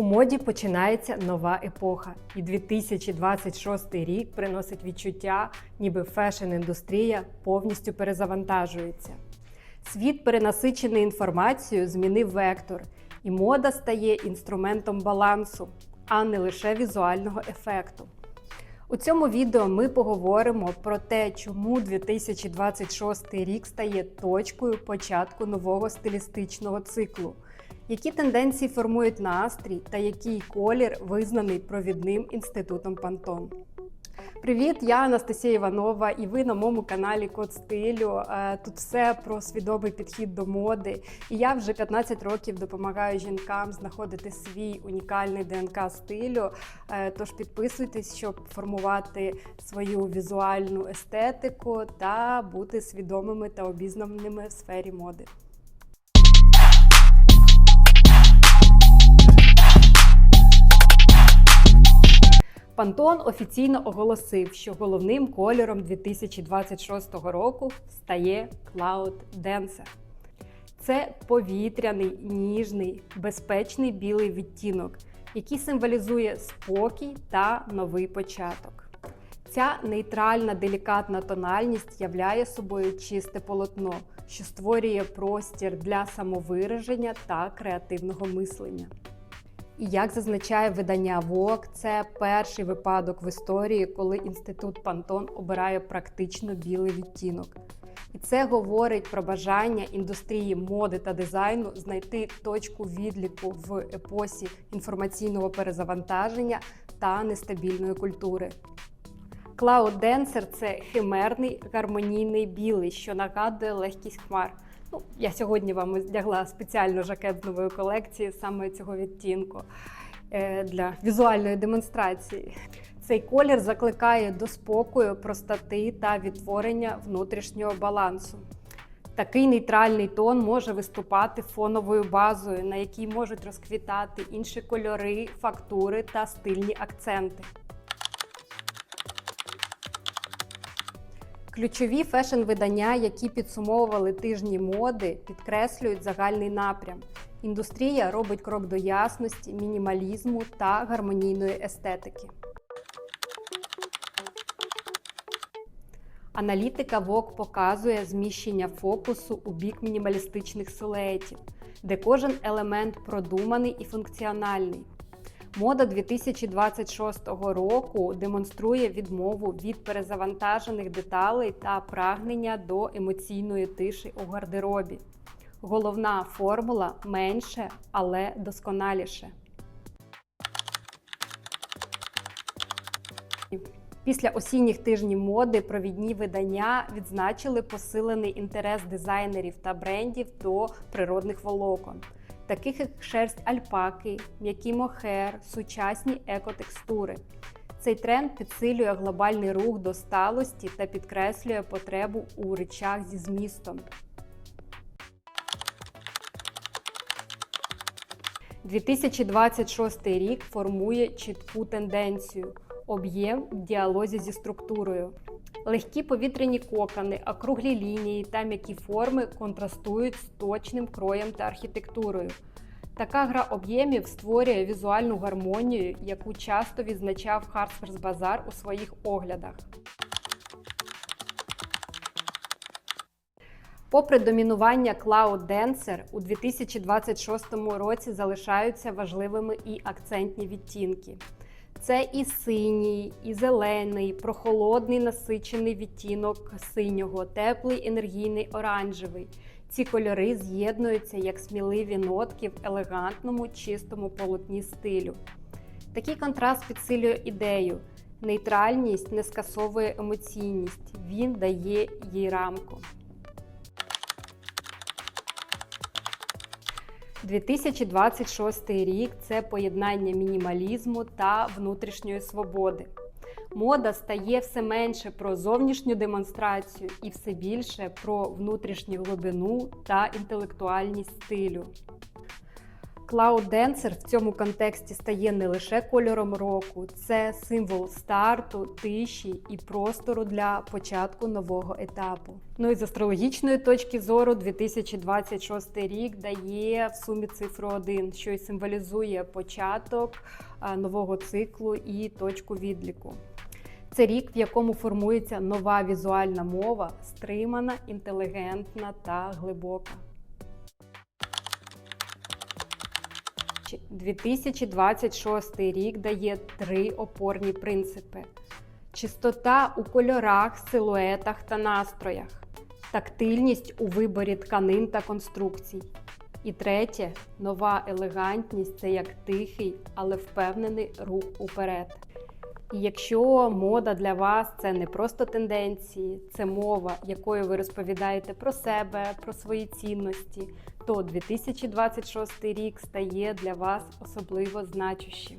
У моді починається нова епоха, і 2026 рік приносить відчуття, ніби фешн-індустрія повністю перезавантажується. Світ, перенасичений інформацією, змінив вектор, і мода стає інструментом балансу, а не лише візуального ефекту. У цьому відео ми поговоримо про те, чому 2026 рік стає точкою початку нового стилістичного циклу, які тенденції формують настрій та який колір визнаний провідним інститутом Пантон. Привіт, я Анастасія Іванова, і ви на моєму каналі Код стилю. Е, Тут все про свідомий підхід до моди. І я вже 15 років допомагаю жінкам знаходити свій унікальний ДНК стилю. Е, Тож підписуйтесь, щоб формувати свою візуальну естетику та бути свідомими та обізнаними в сфері моди. Пантон офіційно оголосив, що головним кольором 2026 року стає Cloud Dancer. Це повітряний, ніжний, безпечний білий відтінок, який символізує спокій та новий початок. Ця нейтральна делікатна тональність являє собою чисте полотно, що створює простір для самовираження та креативного мислення. І як зазначає видання Vogue, це перший випадок в історії, коли інститут Пантон обирає практично білий відтінок. І це говорить про бажання індустрії моди та дизайну знайти точку відліку в епосі інформаційного перезавантаження та нестабільної культури. Cloud Dancer – це химерний гармонійний білий, що нагадує легкість хмар. Ну, я сьогодні вам одягла спеціально жакет з нової колекції саме цього відтінку е, для візуальної демонстрації. Цей колір закликає до спокою, простоти та відтворення внутрішнього балансу. Такий нейтральний тон може виступати фоновою базою, на якій можуть розквітати інші кольори, фактури та стильні акценти. Ключові фешн-видання, які підсумовували тижні моди, підкреслюють загальний напрям. Індустрія робить крок до ясності, мінімалізму та гармонійної естетики. Аналітика Vogue показує зміщення фокусу у бік мінімалістичних силуетів, де кожен елемент продуманий і функціональний. Мода 2026 року демонструє відмову від перезавантажених деталей та прагнення до емоційної тиші у гардеробі. Головна формула менше, але досконаліше. Після осінніх тижнів моди провідні видання відзначили посилений інтерес дизайнерів та брендів до природних волокон таких як шерсть альпаки, м'які мохер, сучасні екотекстури. Цей тренд підсилює глобальний рух до сталості та підкреслює потребу у речах зі змістом. 2026 рік формує чітку тенденцію об'єм в діалозі зі структурою. Легкі повітряні кокони, округлі лінії та м'які форми контрастують з точним кроєм та архітектурою. Така гра об'ємів створює візуальну гармонію, яку часто відзначав Харсперс Базар у своїх оглядах. Попри домінування Cloud Dancer, у 2026 році залишаються важливими і акцентні відтінки. Це і синій, і зелений, прохолодний насичений відтінок синього, теплий енергійний оранжевий. Ці кольори з'єднуються як сміливі нотки в елегантному, чистому полотні стилю. Такий контраст підсилює ідею. Нейтральність не скасовує емоційність, він дає їй рамку. 2026 рік це поєднання мінімалізму та внутрішньої свободи. Мода стає все менше про зовнішню демонстрацію і все більше про внутрішню глибину та інтелектуальність стилю. Cloud Dancer в цьому контексті стає не лише кольором року, це символ старту, тиші і простору для початку нового етапу. Ну і з астрологічної точки зору, 2026 рік дає в сумі цифру 1, що й символізує початок нового циклу і точку відліку. Це рік, в якому формується нова візуальна мова, стримана, інтелігентна та глибока. 2026 рік дає три опорні принципи: чистота у кольорах, силуетах та настроях, тактильність у виборі тканин та конструкцій. І третє нова елегантність це як тихий, але впевнений рух уперед. І якщо мода для вас це не просто тенденції, це мова, якою ви розповідаєте про себе, про свої цінності, то 2026 рік стає для вас особливо значущим.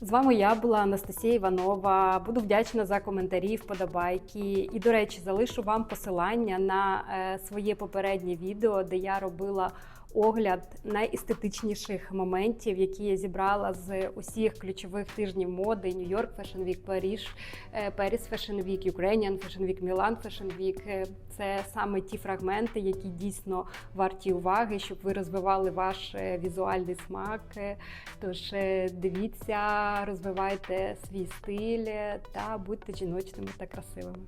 З вами я була Анастасія Іванова. Буду вдячна за коментарі, вподобайки. І, до речі, залишу вам посилання на е, своє попереднє відео, де я робила огляд найестетичніших моментів, які я зібрала з усіх ключових тижнів моди: Нью-Йорк Fashion Week, Париж, е, Paris Fashion Week, Ukrainian Fashion Week, Milan Fashion Week. Е, Це саме ті фрагменти, які дійсно варті уваги, щоб ви розвивали ваш е, візуальний смак. Тож дивіться, розвивайте свій стиль та будьте жіночними та красивими.